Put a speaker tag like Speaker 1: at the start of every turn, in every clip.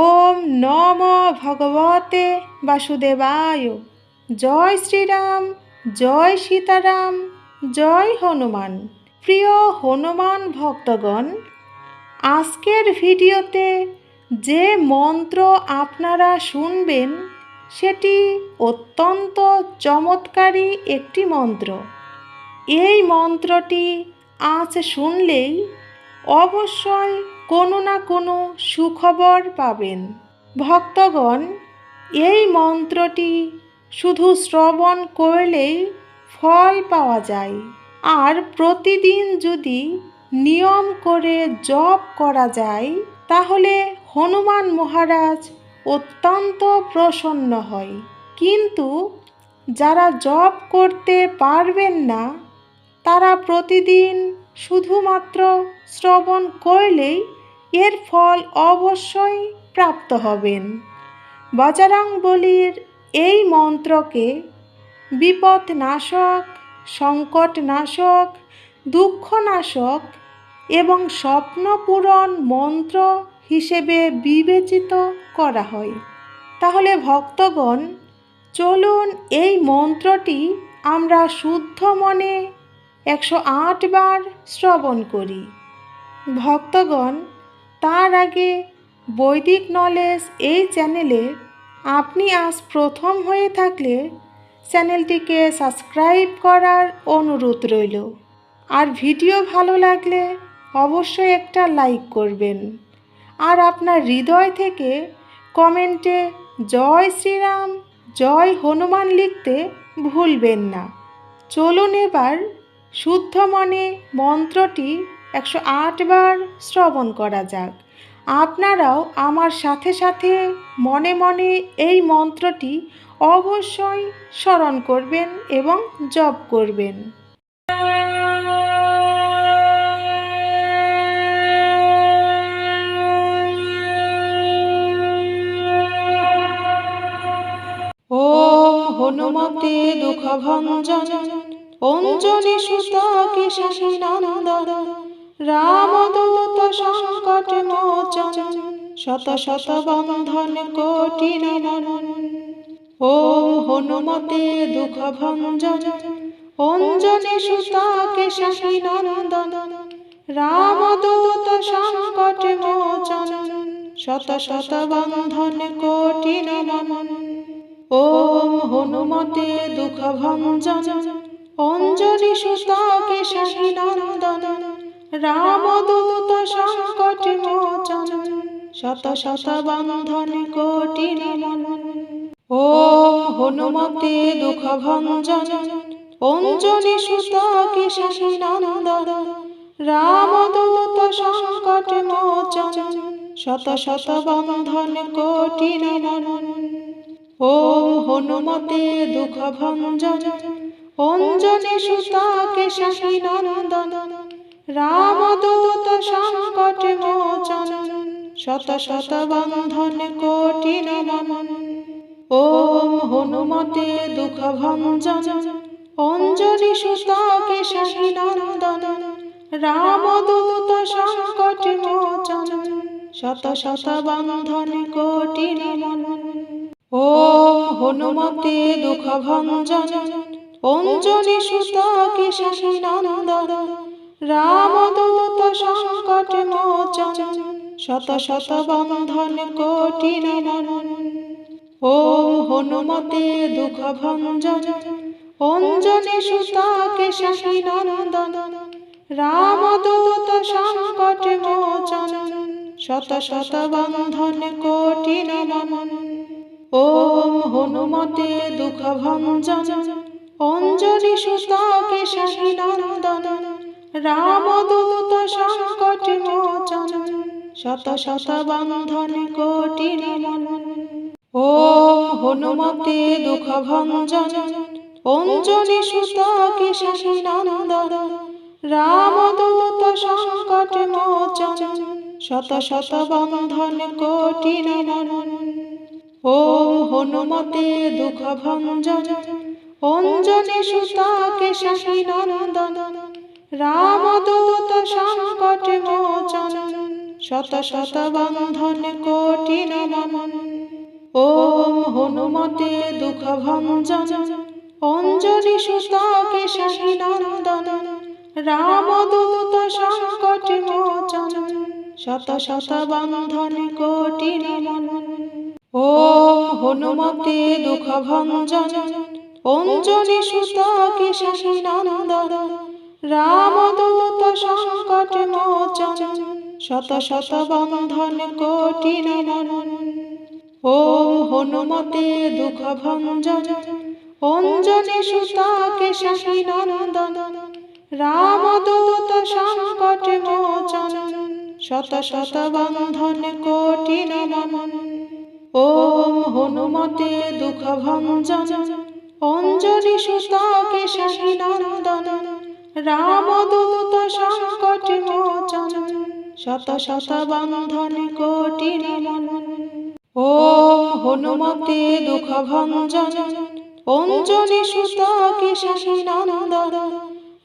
Speaker 1: ওম নম ভগবতে বাসুদেবায়। জয় শ্রীরাম, জয় সীতারাম, জয় হনুমান। প্রিয় হনুমান ভক্তগণ, আজকের ভিডিওতে যে মন্ত্র আপনারা শুনবেন, সেটি অত্যন্ত চমৎকারী একটি মন্ত্র। এই মন্ত্রটি আজ শুনলেই অবশ্যই কোনো না কোনো সুখবর পাবেন। ভক্তগণ, এই মন্ত্রটি শুধু শ্রবণ করলেই ফল পাওয়া যায়। আর প্রতিদিন যদি নিয়ম করে জপ করা যায়, তাহলে হনুমান মহারাজ অত্যন্ত প্রসন্ন হয়। কিন্তু যারা জপ করতে পারবেন না, তারা প্রতিদিন শুধুমাত্র শ্রবণ করলেই এর ফল অবশ্যই প্রাপ্ত হবেন। বজরং বলির এই মন্ত্রকে বিপদনাশক, সংকটনাশক, দুঃখনাশক এবং স্বপ্নপূরণ মন্ত্র হিসেবে বিবেচিত করা হয়। তাহলে ভক্তগণ, চলুন এই মন্ত্রটি আমরা শুদ্ধ মনে একশো আট বার শ্রবণ করি। ভক্তগণ, তার আগে বৈদিক নলেজ এই চ্যানেলে আপনি আজ প্রথম হয়ে থাকলে চ্যানেলটিকে সাবস্ক্রাইব করার অনুরোধ রইল। আর ভিডিও ভালো লাগলে অবশ্যই একটা লাইক করবেন। আর আপনার হৃদয় থেকে কমেন্টে জয় শ্রীরাম, জয় হনুমান লিখতে ভুলবেন না। চলুন এবার শুদ্ধ মনে মন্ত্রটি একশো বার শ্রবণ করা যাক। আপনারাও আমার সাথে সাথে মনে মনে এই মন্ত্রটি অবশ্যই স্মরণ করবেন এবং জপ করবেন। ও হনুমতে দুঃখ ভঞ্জন অঞ্জলি সুত কেশানন্দ রামদূত সংকট মোচন, শত শত বন্ধন কোটি নমন ওম হনুমতে দুঃখ ভঞ্জন, অঞ্জলি সুত কেশানন্দ রামদূত সংকট মোচন, শত শত বন্ধন কোটি নমন ওম হনুমতে দুঃখ ভঞ্জন অঞ্জলি সুতাকে শাসিনন্দন রামদূত সংকট মোচন, শত শত বন্ধন কোটি ওম হনুমতে দুঃখ ভঞ্জন অঞ্জলি সুতাকে শাসিনন্দন রামদূত সংকট মোচন, শত শত বন্ধন কোটি ওম হনুমতে দুঃখ ভঞ্জন অঞ্জলি সুতাকে শাসিনন্দন রামদূত সংকট মোচন। শত শত বন্ধন কোটি নমন। ওম হনুমতে দুঃখ ভঞ্জন। অঞ্জলি সুতাকে শাসিনন্দন রামদূত সংকট মোচন। শত শত বন্ধন কোটি নমন। ওম হনুমতে দুঃখ ভঞ্জন। অঞ্জলি সুতাকে শাসিনন্দন রামদূত সংকট মোচন, শত শত বন্ধন কোটি নমন ওম হনুমতে দুঃখ ভঞ্জন, অঞ্জলি সুতাকে শাসিনন্দন রামদূত সংকট মোচন, শত শত বন্ধন কোটি নমন ওম হনুমতে দুঃখ ভঞ্জন অঞ্জলি সুতাকে শাসিনন্দন রামদূত সংকট মোচন, শত শত বন্ধন কোটি নমন। ওম হনুমতে দুঃখ ভঞ্জন অঞ্জলি সুতাকে শাসিনন্দন রামদূত সংকট মোচন, শত শত বন্ধন কোটি নমন। ওম হনুমতে দুঃখ ভঞ্জন অঞ্জলি সুতাকে শাসিনন্দন রামদূত সংকট মোচন, শত শত বন্ধন কোটি নমন নমন ওম হনুমতে দুঃখ ভঞ্জন, অঞ্জলি সুতাকে শাহী নন্দন, রামদূত সংকট মোচন, শত শত বন্ধন কোটি নমন ওম হনুমতে দুঃখ ভঞ্জন অঞ্জলি সুতাকে শাহী নন্দন, রামদূত সংকট মোচন, শত শত বন্ধন কোটি ওম হনুমতে দুঃখ ভঞ্জন, অঞ্জলি সুতাকে শাহী নন্দন, রামদূত সংকট মোচন, শত শত বন্ধন কোটি নমন ওম হনুমতে দুঃখ ভঞ্জন অঞ্জলি সুতাকে শাহী নন্দন, রামদূত সংকট মোচন, শত শত বন্ধন কোটি নমন ওম হনুমতে দুঃখ ভঞ্জন, অঞ্জলি সুতাকে শাহী নন্দন,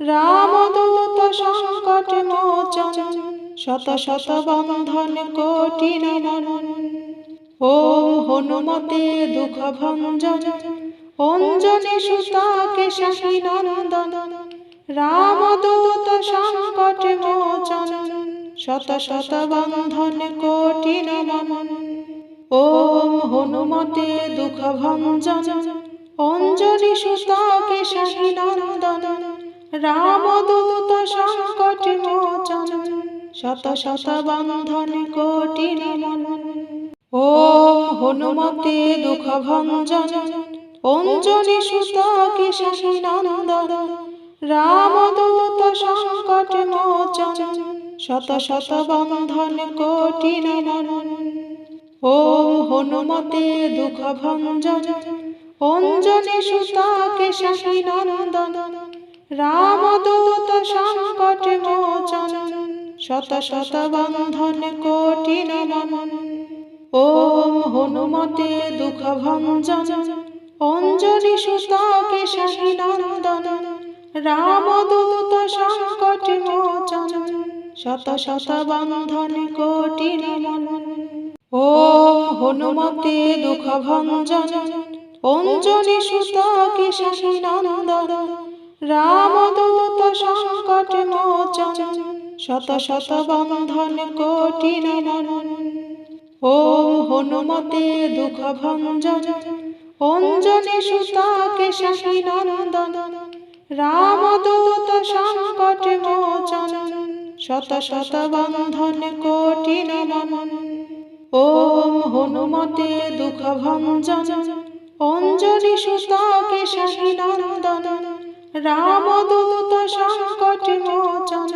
Speaker 1: রামদূত সংকট মোচন, শত শত বন্ধন কোটি নমন ওম হনুমতে দুঃখ ভঞ্জন অঞ্জলি সুতাকে শাহী নন্দন, রামদূত সংকট মোচন, শত শত বন্ধন কোটি নমন ওম হনুমতে দুঃখ ভঞ্জন অঞ্জলি সুতাকে শাহী নন্দন, রামদূত সংকট মোচন, শত শত বন্ধন কোটি নমন ওম হনুমতে দুঃখ ভঞ্জন অঞ্জলি সুতাকে শাহী নন্দন, রামদূত সংকট মোচন, শত শত বন্ধন কোটি নমন ওম হনুমতে দুঃখ ভঞ্জন, অঞ্জলি সুতাকে শাহী নন্দন, রামদূত সংকট মোচন, শত শত বন্ধন কোটি নমন ওম হনুমতে দুঃখ ভঞ্জন অঞ্জলি সুতাকে শাহী নন্দন, রামদূত সংকট মোচন, শত শত বন্ধন কোটি নমন ওম হনুমতে দুঃখ ভঞ্জন অঞ্জলি সুতাকে শাহী নন্দন, রামদূত সংকট মোচন, শত শত বন্ধন কোটি নমন ওম হনুমতে দুঃখ ভঞ্জন অঞ্জলি সুতাকে শাহী নন্দন, রামদূত সংকট মোচন, শত শত বন্ধন কোটি নমন। ওম হনুমতে দুঃখ ভঞ্জন, অঞ্জলি সুতাকে শাহী নন্দন, রামদূত সংকট মোচন,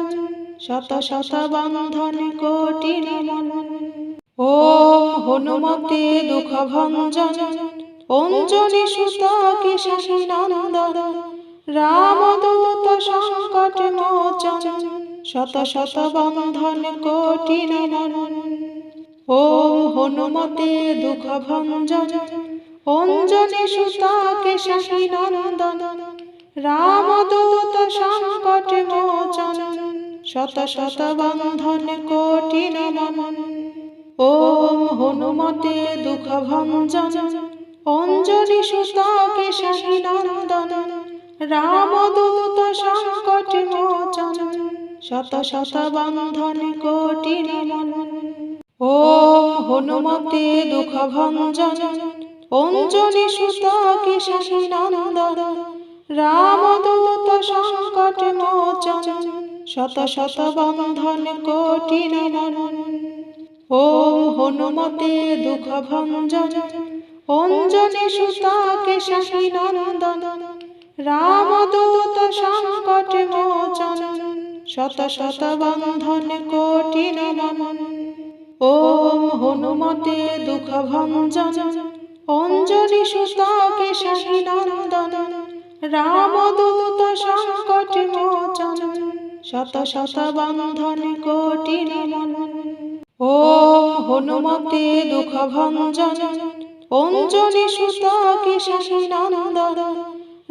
Speaker 1: শত শত বন্ধন কোটি নমন। ওম হনুমতে দুঃখ ভঞ্জন অঞ্জলি সুতাকে শাহী নন্দন, রামদূত সংকট মোচন, শত শত বন্ধন কোটি নমন ওম হনুমতে দুঃখ ভঞ্জন, অঞ্জলি সুতাকে শাহী নন্দন, রামদূত সংকট মোচন, শত শত বন্ধন কোটি নমন ওম হনুমতে দুঃখ ভঞ্জন অঞ্জলি সুতাকে শাহী নন্দন রামদূত সংকট মোচন, শত শত বন্ধন কোটি ওম হনুমতে দুঃখ ভঞ্জন অঞ্জলি সুতাকে শাহী নন্দন রামদূত সংকট মোচন, শত শত বন্ধন কোটি নমন ওম হনুমতে দুঃখ ভঞ্জন অঞ্জলি সুতাকে শাহী নন্দন, রামদূত সংকট মোচন, শত শত বন্ধন কোটি নমন ওম হনুমতে দুঃখ ভঞ্জন, অঞ্জলি সুতাকে শাহী নন্দন, রামদূত সংকট মোচন, শত শত বন্ধন কোটি নমন ওম হনুমতে দুঃখ ভঞ্জন অঞ্জলি সুতাকে শাহী নন্দন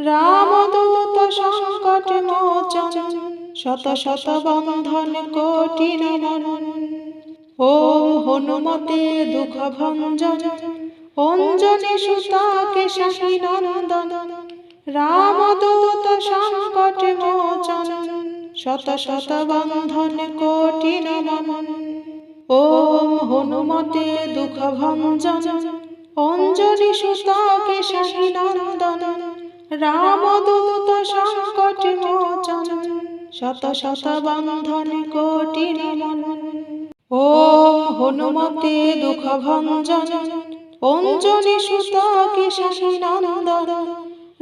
Speaker 1: রামদূত সংকট মোচন, শত শত বন্ধন কোটি নমন ওম হনুমতে দুঃখ ভঞ্জন অঞ্জনি সুতাকে শাহী নন্দন রামদূত সংকট মোচন, শত শত বন্ধন কোটি নমন ওম হনুমতে দুঃখ ভঞ্জন অঞ্জলি সুতাকে শাহী নন্দন, রামদূত সংকট মোচন, শত শত বন্ধন কোটি নমন। ওম হনুমতে দুঃখ ভঞ্জন অঞ্জলি সুতাকে শাহী নন্দন,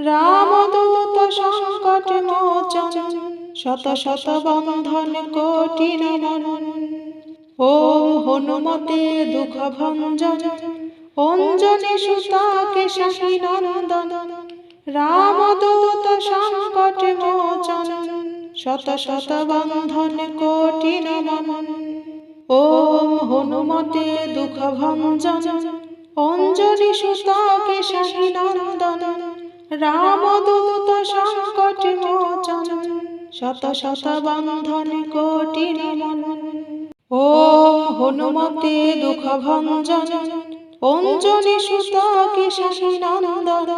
Speaker 1: রামদূত সংকট মোচন, শত শত বন্ধন কোটি নমন। ওম হনুমতে দুঃখ ভঞ্জন অঞ্জনি সুতাকে শাহী নন্দন, রামদূত সংকট মোচন, শত শত বন্ধন কোটি নমন ওম হনুমতে দুঃখ ভঞ্জন অঞ্জলি সুতাকে শাহী নন্দন, রামদূত সংকট মোচন, শত শত বন্ধন কোটি নমন ওম হনুমতে দুঃখ ভঞ্জন অঞ্জলি সুতাকে শাহী নন্দন,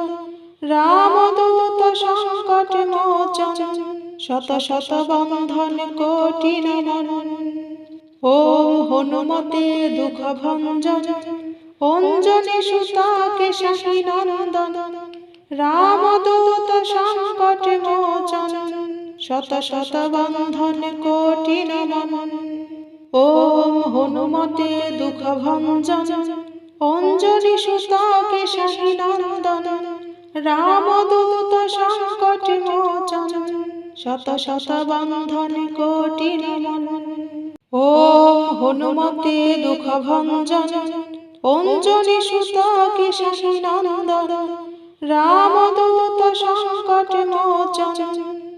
Speaker 1: রামদূত সংকট মোচন, শত শত বন্ধন কোটি ওম হনুমতে দুঃখ ভঞ্জন, অঞ্জলি সুতাকে শাহী নন্দন, রামদূত সংকট মোচন, শত শত বন্ধন কোটি নমন ওম হনুমতে দুঃখ ভঞ্জন অঞ্জলি সুতাকে শাহী নন্দন, রামদূত সংকট মোচন, শত শত বন্ধন কোটি নমন। ওম হনুমতে দুঃখ ভঞ্জন, অঞ্জলি সুতাকে শাহী নন্দন, রামদূত সংকট মোচন,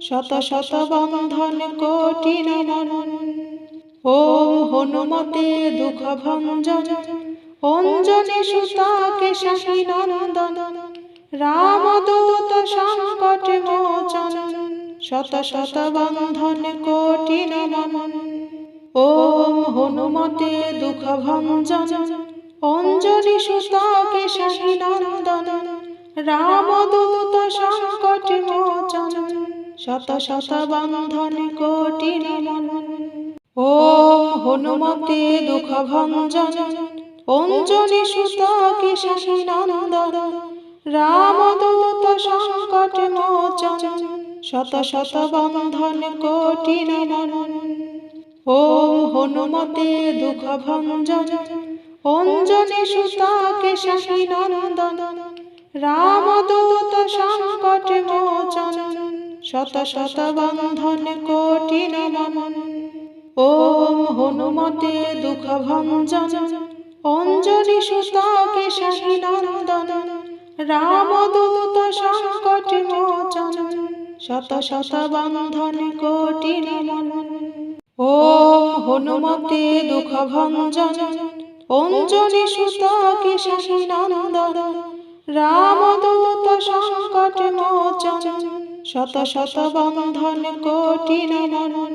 Speaker 1: শত শত বন্ধন কোটি নমন। ওম হনুমতে দুঃখ ভঞ্জন অঞ্জলি সুতাকে শাহী নন্দন, রামদূত সংকট মোচন, শত শত বন্ধন কোটি নমন ওম হনুমতে দুঃখ ভঞ্জন অঞ্জলি সুতাকে শাহী নন্দন, রামদূত সংকট মোচন, শত শত বন্ধন কোটি নমন ওম হনুমতে দুঃখ ভঞ্জন অঞ্জলি সুতাকে শাহী নন্দন, রামদূত সংকট মোচন, শত শত বন্ধন কোটি নমন ওম হনুমতে দুঃখ ভঞ্জন, অঞ্জলি সুতাকে শাহী নন্দন, রামদূত সংকট মোচন, শত শত বন্ধন কোটি নমন ওম হনুমতে দুঃখ ভঞ্জন অঞ্জলি সুতাকে শাহী নন্দন, রামদূত সংকট মোচন, শত শত বন্ধন কোটি নমন ওম হনুমতে দুঃখ ভঞ্জন অঞ্জলি সুতাকে শাহী নন্দন, রামদূত সংকট মোচন, শত শত বন্ধন কোটি নমন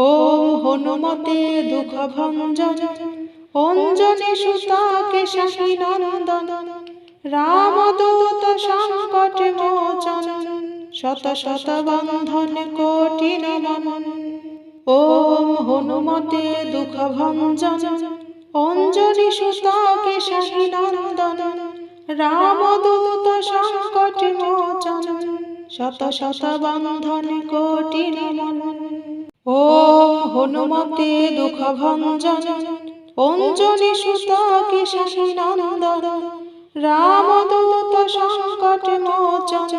Speaker 1: ওম হনুমতে দুঃখ ভঞ্জন অঞ্জলি সুতাকে শাহী নন্দন, রামদূত সংকট মোচন, শত শত বন্ধন কোটি নমন। ওম হনুমতে দুঃখ ভঞ্জন, অঞ্জলি সুতাকে শাহী নন্দন, রামদূত সংকট মোচন, শত শত বন্ধন কোটি নমন। ওম হনুমতে দুঃখ ভঞ্জন অঞ্জলি সুতাকে শাহী নন্দন, রামদূত সংকট মোচন,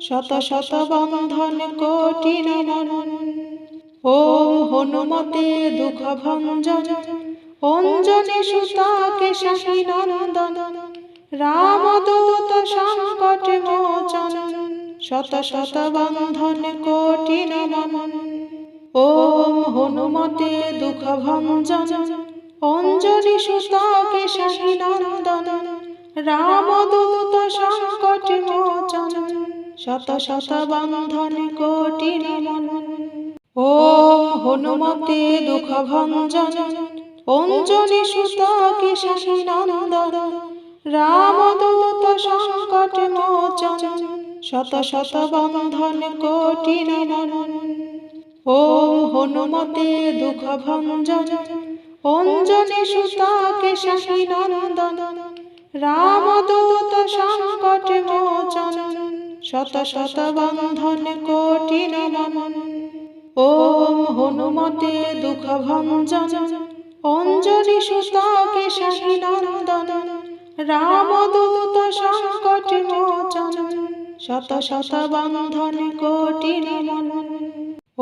Speaker 1: শত শত বন্ধন কোটি নমন ওম হনুমতে দুঃখ ভঞ্জন অঞ্জলি সুতাকে শাহী নন্দন, রামদূত সংকট মোচন, শত শত বন্ধন কোটি নমন ওম হনুমতে দুঃখ ভঞ্জন অঞ্জলি সুতাকে শাহী নন্দন, রামদূত সংকট মোচন, শত শত বন্ধন কোটি নমন ওম হনুমতে দুঃখ ভঞ্জন অঞ্জনি সুতাকে শাহী নন্দন, রামদূত সংকট মোচন, শত শত বন্ধন কোটি নমন ওম হনুমতে দুঃখ ভঞ্জন অঞ্জনি সুতাকে শাহী নন্দন, রামদূত সংকট মোচন, শত শত বন্ধন কোটি নমন। ওম হনুমতে দুঃখ ভঞ্জন, অঞ্জলি সুতাকে শাহী নন্দন, রামদূত সংকট মোচন, শত শত বন্ধন কোটি নমন।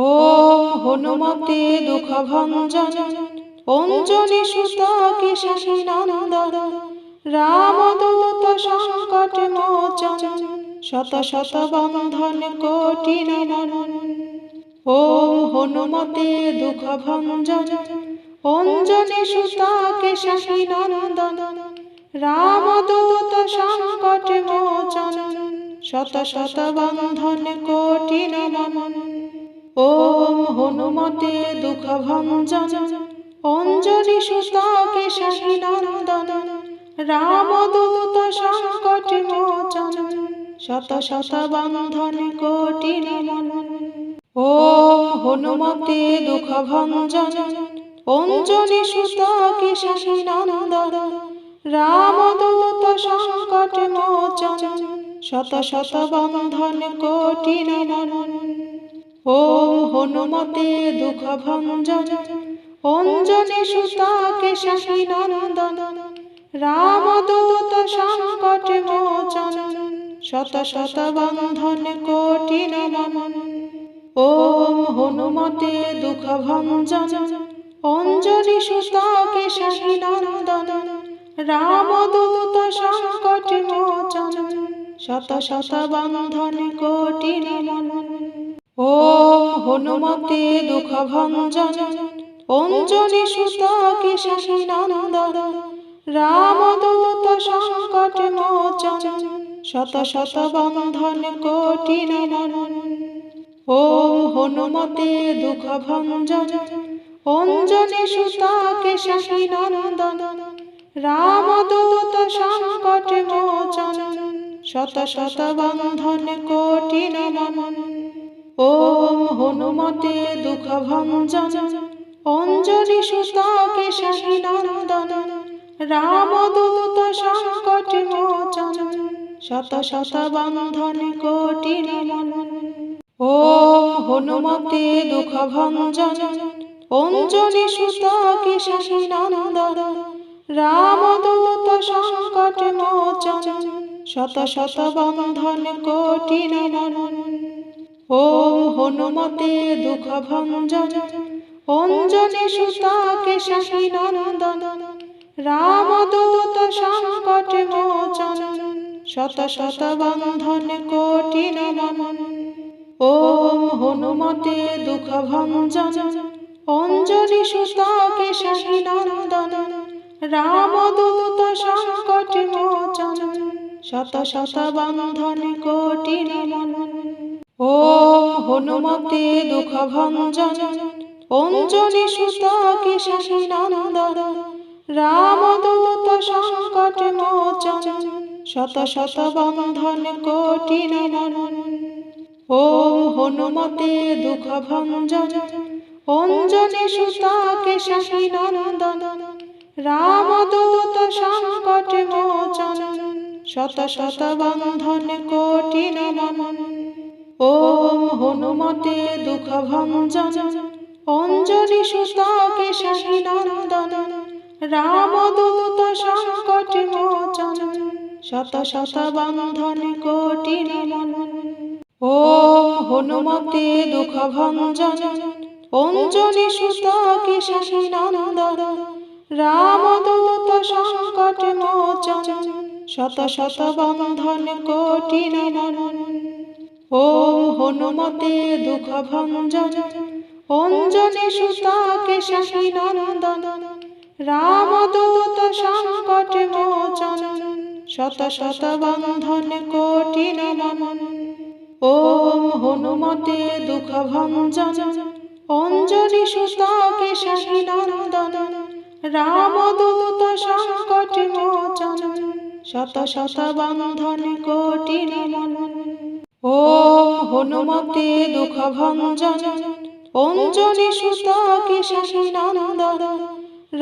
Speaker 1: ওম হনুমতে দুঃখ ভঞ্জন অঞ্জলি সুতাকে শাহী নন্দন? রামদূত সংকট মোচন, শত শত বন্ধন কোটি ওম হনুমতে দুঃখ ভঞ্জন অঞ্জনি সুতাকে শাহী নন্দন? রামদূত সংকট মোচন, শত শত বন্ধন কোটি নমন ওম হনুমতে দুঃখ ভঞ্জন অঞ্জলি সুতাকে শাহী নন্দন রামদূত সংকট মোচন, শত শত বন্ধন কোটি নমন। ওম হনুমতে দুঃখ ভঞ্জন অঞ্জলি সুতাকে শাহী নন্দন রামদূত সংকট মোচন, শত শত বন্ধন কোটি নমন। ওম হনুমতে দুঃখ ভঞ্জন অঞ্জলি সুতাকে শাহী নন্দন, রামদূত সংকট মোচন, শত শত বন্ধন কোটি নমন ওম হনুমতে দুঃখ ভঞ্জন অঞ্জলি সুতাকে শাহী নন্দন, রামদূত সংকট মোচন, শত শত বন্ধন কোটি নমন ওম হনুমতে দুঃখ ভঞ্জন অঞ্জলি সুতাকে শাহী নন্দন, রামদূত সংকট মোচন, শত শত বন্ধন কোটি ওম হনুমতে দুঃখ ভঞ্জন, অঞ্জলি সুতাকে শাহী নন্দন, রামদূত সংকট মোচন, শত শত বন্ধন কোটি নমন ওম হনুমতে দুঃখ ভঞ্জন অঞ্জলি সুতাকে শাহী নন্দন, রামদূত সংকট মোচন, শত শত বন্ধন কোটি নমন ওম হনুমতে দুঃখ ভঞ্জন, অঞ্জলি সুতাকে শাহী নন্দন, রামদূত সংকট মোচন, শত শত বন্ধন কোটি নমন ওম হনুমতে দুঃখ ভঞ্জন অঞ্জলি সুতাকে শাহী নন্দন, রামদূত সংকট মোচন, শত শত বন্ধন কোটি নমন ওম হনুমতে দুঃখ ভঞ্জন অঞ্জলি সুতাকে শাহী নন্দন, রামদূত সংকট মোচন, শত শত বন্ধন কোটি নমন ওম হনুমতে দুঃখ ভঞ্জন অঞ্জলি সুতাকে শাহী নন্দন? রামদূত সংকট মোচন, শত শত বন্ধন কোটি ওম হনুমতে দুঃখ ভঞ্জন, অঞ্জলি সুতাকে শাহী নন্দন? রামদূত সংকট মোচন, শত শত বন্ধন কোটি নমন ওম হনুমতে দুঃখ ভঞ্জন অঞ্জলি সুতাকে শাহী নন্দন, রামদূত সংকট মোচন, শত শত বন্ধন কোটি নমন ওম হনুমতে দুঃখ ভঞ্জন, অঞ্জলি সুতাকে শাহী নন্দন, রামদূত সংকট মোচন, শত শত বন্ধন কোটি নমন ওম হনুমতে দুঃখ ভঞ্জন অঞ্জলি সুতাকে শাহী নন্দন, রামদূত সংকট মোচন, শত শত বন্ধন কোটি নমন। ওম হনুমতে দুঃখ ভঞ্জন, অঞ্জলি সুতাকে শাহী নন্দন, রামদূত সংকট মোচন, শত শত বন্ধন কোটি নমন। ওম হনুমতে দুঃখ ভঞ্জন অঞ্জনি সুত কিশাসী নন্দন,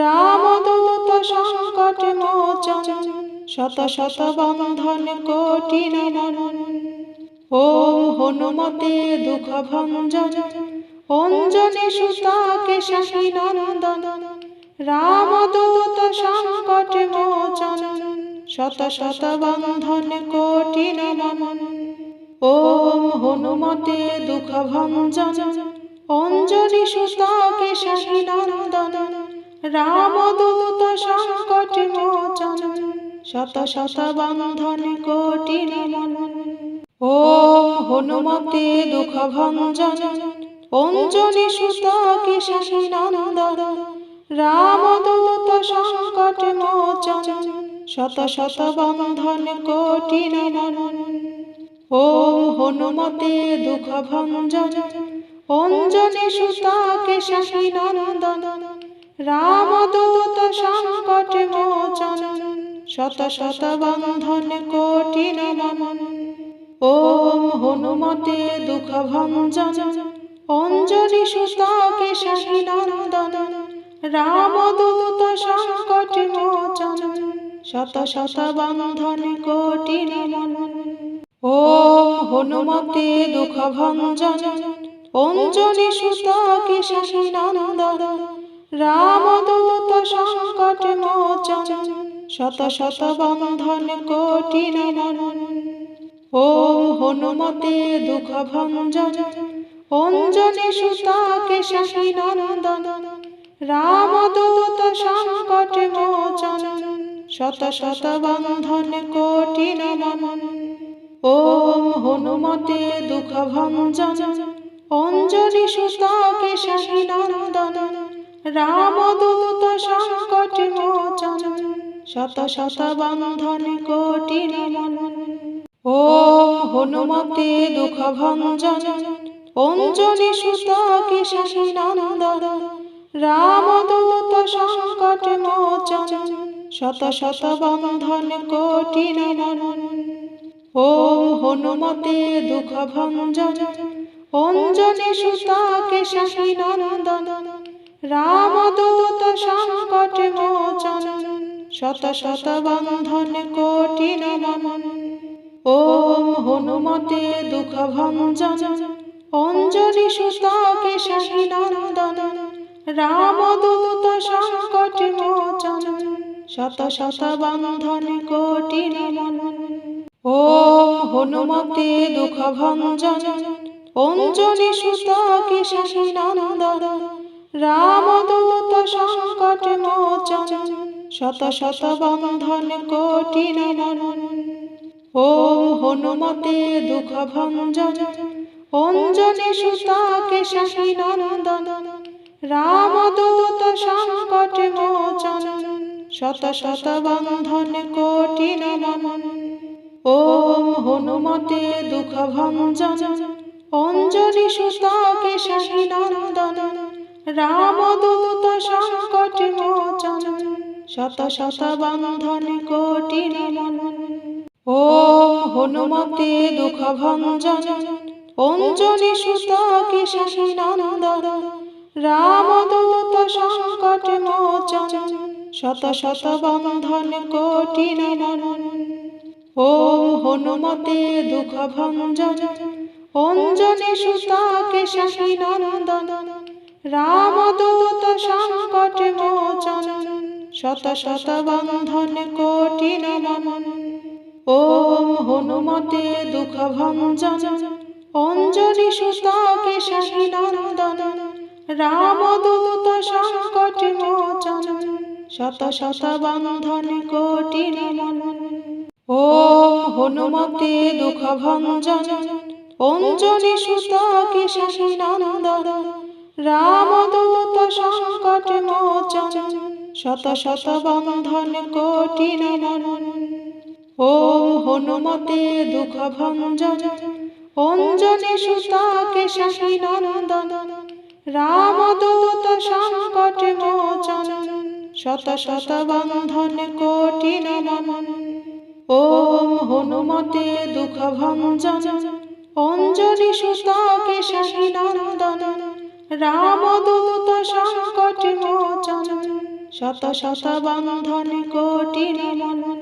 Speaker 1: রামদূত সংকট মোচন, শত শত বন্ধন কোটি নমন ওম হনুমতে দুঃখ ভঞ্জন অঞ্জনি সুত কিশাসী নন্দন, রামদূত সংকট মোচন, শত শত বন্ধন কোটি নমন ওম হনুমতে দুঃখ ভঞ্জন অঞ্জলি সুতাকে শাহী নন্দন রামদূত সংকট মোচন, শত শত বন্ধন কোটি ওম হনুমতে দুঃখ ভঞ্জন অঞ্জলি সুতাকে শাহী নন্দন রামদূত সংকট মোচন, শত শত বন্ধন কোটি ওম হনুমতে দুঃখ ভঞ্জন অঞ্জনি সুতাকে শাহী নন্দন, রামদূত সংকট মোচন, শত শত বন্ধন কোটি নমন ওম হনুমতে দুঃখ ভঞ্জন, অঞ্জলি সুতাকে শাহী নন্দন, রামদূত সংকট মোচন, শত শত বন্ধন কোটি নমন ওম হনুমতে দুঃখ ভঞ্জন অঞ্জলি সুতাকে শাহী নন্দন রামদূত সংকট মোচন, শত শত বন্ধন কোটি নমন ওম হনুমতে দুঃখ ভঞ্জন, অঞ্জলি সুতাকে শাহী নন্দন রামদূত সংকট মোচন, শত শত বন্ধন কোটি নমন ওম হনুমতে দুঃখ ভঞ্জন অঞ্জলি সুতাকে নন্দন রামদূত সংকট মোচন। শত শত বন্ধন কোটি নমন। ওম হনুমতে দুঃখ ভঞ্জন অঞ্জলি সুতাকে নন্দন রামদূত সংকট মোচন। শত শত বন্ধন কোটি নমন। ওম হনুমতে দুঃখ ভঞ্জন অঞ্জনি সুতাকে শাহী নন্দন, রামদূত সংকট মোচন, শত শত বন্ধন কোটি নমন। ওম হনুমতে দুঃখ ভঞ্জন অঞ্জলি সুতাকে শাহী নন্দন, রামদূত সংকট মোচন, শত শত বন্ধন কোটি নমন। ওম হনুমতে দুঃখ ভঞ্জন অঞ্জলি সুতাকে শাহী নন্দন, রামদূত সংকট মোচন, শত শত বন্ধন কোটি নমন ওম হনুমতে দুঃখ ভঞ্জন অঞ্জলি সুতাকে শাহী নন্দন, রামদূত সংকট মোচন, শত শত বন্ধন কোটি নমন ওম হনুমতে দুঃখ ভঞ্জন অঞ্জলি সুতাকে নন্দন রামদূত সংকট মোচন। শত শত বন্ধন কোটি নমন। ওম হনুমতে দুঃখ ভঞ্জন অঞ্জলি সুতাকে নন্দন রামদূত সংকট মোচন। শত শত বন্ধন কোটি নমন। হনুমতে দুঃখ ভঞ্জন অঞ্জলি সুতাকে শাহী নন্দন, রামদূত সংকট মোচন, শত শত বন্ধন কোটি নমন। ওম হনুমতে দুঃখ ভঞ্জন অঞ্জলি সুতাকে শাহী নন্দন, রামদূত সংকট মোচন, শত শত বন্ধন কোটি নমন। ওম হনুমতে দুঃখ ভঞ্জন অঞ্জলি সুতাকে শাহী নন্দন, রামদূত সংকট মোচন, শত শত বন্ধন কোটি নমন ওম হনুমতে দুঃখ ভঞ্জন অঞ্জলি সুতাকে শাহী নন্দন, রামদূত সংকট মোচন, শত শত বন্ধন কোটি নমন ওম হনুমতে দুঃখ ভঞ্জন অঞ্জলি সুতাকে নন্দন রামদূত সংকট মোচন। শত শত বন্ধন কোটি নমন